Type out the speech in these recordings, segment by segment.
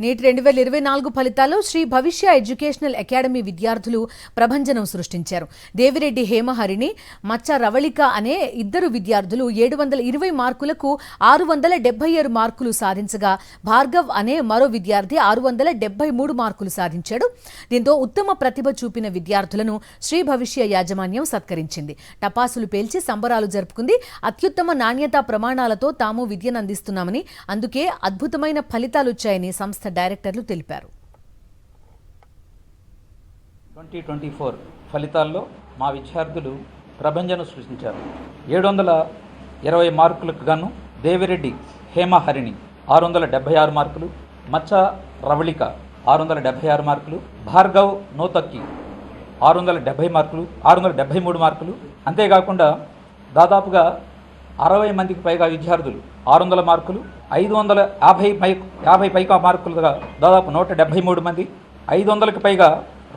Neat రెండు వేల ఇరవై నాలుగు ఫలితాల్లో శ్రీ భవిష్య ఎడ్యుకేషనల్ అకాడమీ విద్యార్థులు ప్రభంజనం సృష్టించారు. దేవిరెడ్డి హేమహరిణి మచ్చ రవళిక అనే ఇద్దరు విద్యార్థులు ఏడు వందల ఇరవై మార్కులకు ఆరు వందల డెబ్బై ఆరు మార్కులు సాధించగా భార్గవ్ అనే మరో విద్యార్థి ఆరు వందల డెబ్బై మూడు మార్కులు సాధించాడు. దీంతో ఉత్తమ ప్రతిభ చూపిన విద్యార్థులను శ్రీ భవిష్య యాజమాన్యం సత్కరించింది. టపాసులు పేల్చి సంబరాలు జరుపుకుంది. అత్యుత్తమ నాణ్యతా ప్రమాణాలతో తాము విద్యను అందిస్తున్నామని అందుకే అద్భుతమైన ఫలితాలొచ్చాయని సంస్థ డైరెక్టర్లు తెలిపారు. ట్వంటీ ట్వంటీ ఫోర్ ఫలితాల్లో మా విద్యార్థులు ప్రభంజను సృష్టించారు. ఏడు వందల ఇరవై మార్కులకు గాను దేవిరెడ్డి హేమహరిణి ఆరు వందల డెబ్బై ఆరు మార్కులు మచ్చ రవళిక ఆరు వందల డెబ్బై ఆరు మార్కులు భార్గవ్ నోతక్కి ఆరు వందల డెబ్బై మార్కులు ఆరు వందల డెబ్బై మూడు మార్కులు. అంతేకాకుండా దాదాపుగా అరవై మందికి పైగా విద్యార్థులు ఆరు వందల మార్కులు ఐదు వందల యాభై పై యాభై పైగా మార్కులుగా దాదాపు నూట డెబ్బై మూడు మంది ఐదు వందలకు పైగా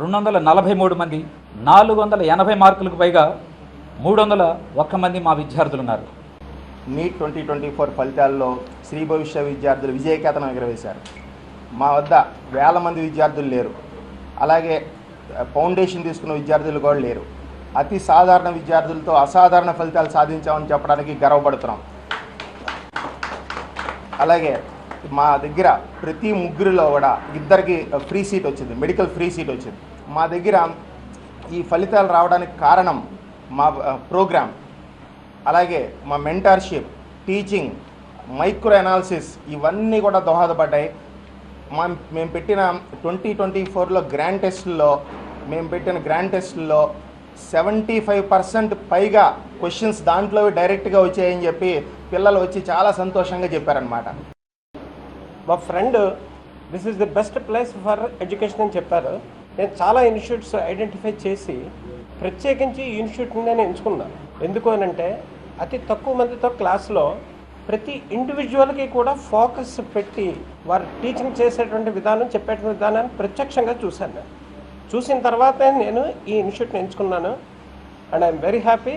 రెండు వందల నలభై మూడు మంది నాలుగు వందల ఎనభై మార్కులకు పైగా మూడు వందల ఒక్క మంది మా విద్యార్థులు ఉన్నారు నీట్ ట్వంటీ ట్వంటీ ఫోర్ ఫలితాల్లో శ్రీ భవిష్య విద్యార్థులు విజయకేతనం ఎగరవేశారు. మా వద్ద వేల మంది విద్యార్థులు లేరు. అలాగే ఫౌండేషన్ తీసుకున్న విద్యార్థులు కూడా లేరు. అతి సాధారణ విద్యార్థులతో అసాధారణ ఫలితాలు సాధించామని చెప్పడానికి గర్వపడుతున్నాం. అలాగే మా దగ్గర ప్రతి ముగ్గురిలో కూడా ఇద్దరికి ఫ్రీ సీట్ వచ్చింది మెడికల్ ఫ్రీ సీట్ వచ్చింది. మా దగ్గర ఈ ఫలితాలు రావడానికి కారణం మా ప్రోగ్రామ్ అలాగే మా మెంటర్షిప్ టీచింగ్ మైక్రో అనాలిసిస్ ఇవన్నీ కూడా దోహదపడ్డాయి. మా మేము పెట్టిన ట్వంటీ ట్వంటీ ఫోర్లో గ్రాండ్ టెస్ట్లో మేము పెట్టిన గ్రాండ్ టెస్ట్లో సెవెంటీ ఫైవ్ పర్సెంట్ పైగా క్వశ్చన్స్ దాంట్లో డైరెక్ట్గా వచ్చాయని చెప్పి పిల్లలు వచ్చి చాలా సంతోషంగా చెప్పారనమాట మా friend this is the best place for education అని చెప్పారు. నేను చాలా ఇన్స్టిట్యూట్స్ ఐడెంటిఫై చేసి ప్రత్యేకించి ఈ ఇన్స్టిట్యూట్ని నేను ఎంచుకున్నాను ఎందుకు అనంటే అతి తక్కువ మందితో క్లాస్లో ప్రతి ఇండివిజువల్కి కూడా ఫోకస్ పెట్టి వారు టీచింగ్ చేసేటువంటి విధానం చెప్పేటువంటి విధానాన్ని ప్రత్యక్షంగా చూశాను. నేను చూసిన తర్వాతే నేను ఈ ఇన్స్టిట్యూట్ని ఎంచుకున్నాను. And I'm very happy.